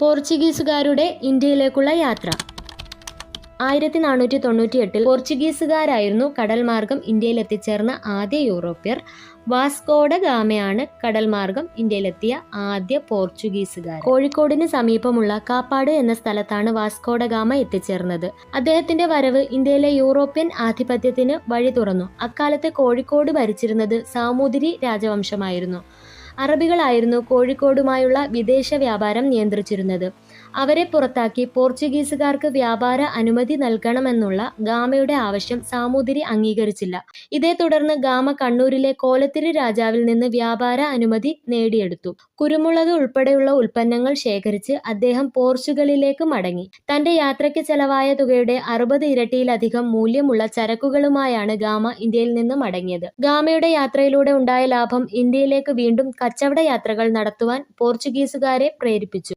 പോർച്ചുഗീസുകാരുടെ ഇന്ത്യയിലേക്കുള്ള യാത്ര. ആയിരത്തി നാനൂറ്റി തൊണ്ണൂറ്റി എട്ടിൽ പോർച്ചുഗീസുകാരായിരുന്നു കടൽ മാർഗം ഇന്ത്യയിൽ എത്തിച്ചേർന്ന ആദ്യ യൂറോപ്യർ. വാസ്കോഡ ഗാമയാണ് കടൽ മാർഗം ഇന്ത്യയിലെത്തിയ ആദ്യ പോർച്ചുഗീസുകാർ കോഴിക്കോടിന് സമീപമുള്ള കാപ്പാട് എന്ന സ്ഥലത്താണ് വാസ്കോഡ ഗാമ എത്തിച്ചേർന്നത്. അദ്ദേഹത്തിന്റെ വരവ് ഇന്ത്യയിലെ യൂറോപ്യൻ ആധിപത്യത്തിന് വഴി തുറന്നു അക്കാലത്ത് കോഴിക്കോട് ഭരിച്ചിരുന്നത് സാമൂതിരി രാജവംശമായിരുന്നു. അറബികളായിരുന്നു കോഴിക്കോടുമായുള്ള വിദേശ വ്യാപാരം നിയന്ത്രിച്ചിരുന്നത്. അവരെ പുറത്താക്കി പോർച്ചുഗീസുകാർക്ക് വ്യാപാര അനുമതി നൽകണമെന്നുള്ള ഗാമയുടെ ആവശ്യം സാമൂതിരി അംഗീകരിച്ചില്ല. ഇതേ തുടർന്ന് ഗാമ കണ്ണൂരിലെ കോലത്തിരി രാജാവിൽ നിന്ന് വ്യാപാര അനുമതി നേടിയെടുത്തു. കുരുമുളക് ഉൾപ്പെടെയുള്ള ഉൽപ്പന്നങ്ങൾ ശേഖരിച്ച് അദ്ദേഹം പോർച്ചുഗലിലേക്ക് മടങ്ങി. തന്റെ യാത്രയ്ക്ക് ചെലവായ തുകയുടെ അറുപത് ഇരട്ടിയിലധികം മൂല്യമുള്ള ചരക്കുകളുമായാണ് ഗാമ ഇന്ത്യയിൽ നിന്ന് മടങ്ങിയത്. ഗാമയുടെ യാത്രയിലൂടെ ഉണ്ടായ ലാഭം ഇന്ത്യയിലേക്ക് വീണ്ടും കച്ചവട യാത്രകൾ നടത്തുവാൻ പോർച്ചുഗീസുകാരെ പ്രേരിപ്പിച്ചു.